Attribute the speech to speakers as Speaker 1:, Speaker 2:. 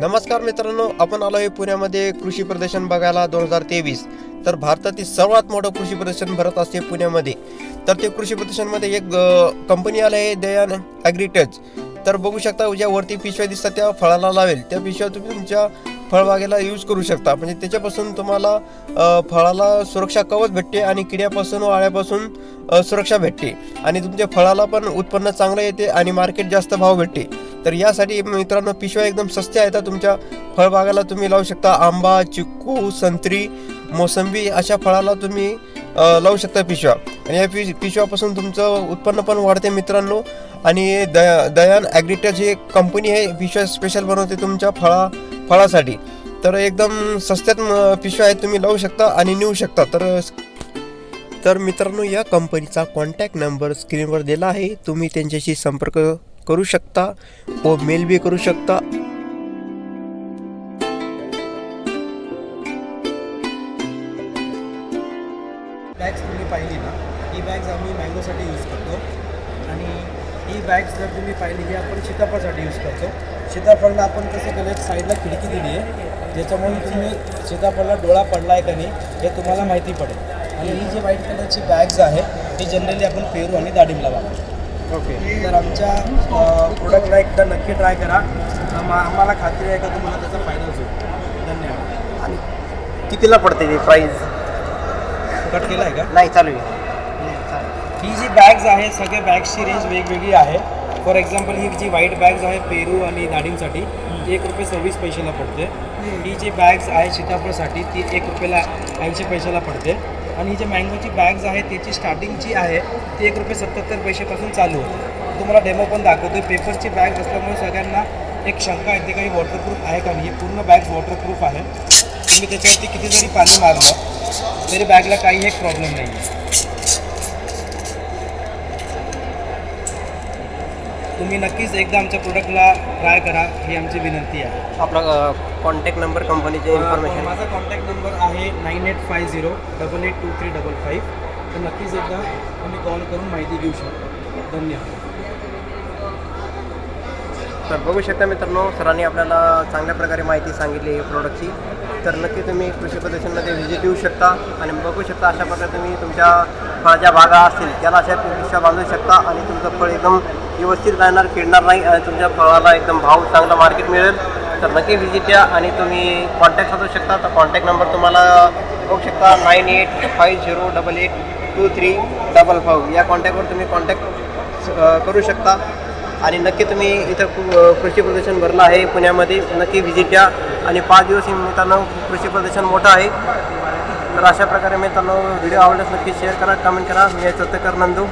Speaker 1: नमस्कार मित्रांनो आपण आलो आहे पुण्यामध्ये कृषी प्रदर्शन बघायला दोन हजार तेवीस. तर भारतातील सर्वात मोठं कृषी प्रदर्शन भरत असते पुण्यामध्ये. तर ते कृषी प्रदर्शनमध्ये एक कंपनी आलं आहे दयान ॲग्रीटच तर बघू शकता ज्या वरती पिशव्या दिसतात त्या फळाला लावेल. त्या पिशव्या तुम्ही तुमच्या फळबागेला यूज करू शकता. म्हणजे त्याच्यापासून तुम्हाला फळाला सुरक्षा कवच भेटते आणि किड्यापासून व आळ्यापासून सुरक्षा भेटते. आणि तुमच्या फळाला पण उत्पन्न चांगलं येते आणि मार्केट जास्त भाव भेटते. तर यासाठी मित्रांनो पिशव्या एकदम सस्त्या आहेत. तुमच्या फळबागाला तुम्ही लावू शकता. आंबा चिक्कू संत्री मोसंबी अशा फळाला तुम्ही लावू शकता पिशव्या. आणि या पिश पिशव्यापासून तुमचं उत्पन्न पण वाढते मित्रांनो. आणि दया दयान ॲग्रिटेज ही एक कंपनी आहे पिशव्या स्पेशल बनवते तुमच्या फळा फळासाठी. तर एकदम सस्त्यात पिशव्या आहेत. तुम्ही लावू शकता आणि नेऊ शकता. तर तर मित्रांनो या कंपनीचा कॉन्टॅक्ट नंबर स्क्रीनवर दिला आहे. तुम्ही त्यांच्याशी संपर्क करू शकता व मेल बी करू शकता.
Speaker 2: बॅग्स तुम्ही पाहिली ना ही बॅग्स आम्ही मँगोसाठी यूज करतो. आणि ही बॅग्स जर तुम्ही पाहिली ही आपण सीताफळसाठी यूज करतो. सीताफळला आपण कसं केलं एक साईडला खिडकी दिली आहे. ज्याच्यामुळे तुम्ही सीताफळला डोळा पडला आहे का नाही हे तुम्हाला माहिती पडेल. आणि ही जी व्हाईट कलरची बॅग्स आहे ही जनरली आपण पेरू आणि दाडिमला वापरतो.
Speaker 1: ओके
Speaker 2: तर आमच्या प्रोडक्टला एकदा नक्की ट्राय करा. आम- आम्हाला खात्री आहे का तुम्हाला त्याचा फायदा होईल. धन्यवाद.
Speaker 1: आणि कितीला पडते ती प्राईस
Speaker 2: कट केला आहे का?
Speaker 1: नाही चालू आहे.
Speaker 2: ही जी बॅग्स आहे सगळ्या बॅग्सची रेंज वेगवेगळी आहे. फॉर एक्झाम्पल ही जी व्हाईट बॅग्स आहे पेरू आणि दाढींसाठी ती एक रुपये सव्वीस पैशाला पडते. ही जी बॅग्स आहे सीताफळसाठी ती एक रुपयाला ऐंशी पैशाला पडते. आणि जे मँगोची बॅग्स आहे त्याची स्टार्टिंगची आहे ती एक रुपये सत्याहत्तर पैसेपासून चालू होते. तुम्हाला डेमो पण दाखवतो पेपरची बॅग असल्यामुळे सगळ्यांना एक शंका येते काही वॉटरप्रूफ आहे का नाही? ही पूर्ण बॅग वॉटरप्रूफ आहे. तुम्ही त्याच्यावरती किती जरी पाणी मारलं तरी बॅगला काही एक प्रॉब्लेम नाही आहे तुम्ही नक्कीच एकदा आमच्या प्रोडक्टला ट्राय करा ही आमची विनंती आहे.
Speaker 1: आपला कॉन्टॅक्ट नंबर कंपनीचे इन्फॉर्मेशन
Speaker 2: माझा कॉन्टॅक्ट नंबर आहे nine eight five zero double eight two three double five तर नक्कीच एकदा तुम्ही कॉल करून माहिती घेऊ शकता. धन्यवाद.
Speaker 1: तर बघू शकता मित्रांनो सरांनी आपल्याला चांगल्या प्रकारे माहिती सांगितली आहे प्रोडक्टची तर नक्की तुम्ही कृषी प्रदर्शनमध्ये व्हिजिट देऊ शकता आणि बघू शकता अशा प्रकारे तुम्ही तुमच्या फळाच्या बागा असतील त्याला अशा पिशव्या बांधू शकता आणि तुमचं फळ एकदम व्यवस्थित राहणार किडणार नाही आणि तुमच्या फळाला एकदम भाव चांगला मार्केट मिळेल. तर नक्की व्हिजिट द्या आणि तुम्ही कॉन्टॅक्ट साधू शकता. तर कॉन्टॅक्ट नंबर तुम्हाला बघू शकता nine eight five zero double eight two three double five या कॉन्टॅक्टवर तुम्ही कॉन्टॅक्ट करू शकता. आणि नक्की तुम्ही इथं कृषी प्रदर्शन भरलं आहे पुण्यामध्ये. नक्की व्हिजिट द्या आणि पाच दिवस हे मित्रांनो कृषी प्रदर्शन मोठं आहे. तर अशा प्रकारे मित्रांनो व्हिडिओ आवडल्यास नक्की शेअर करा कमेंट करा. मी चतकर नंदू.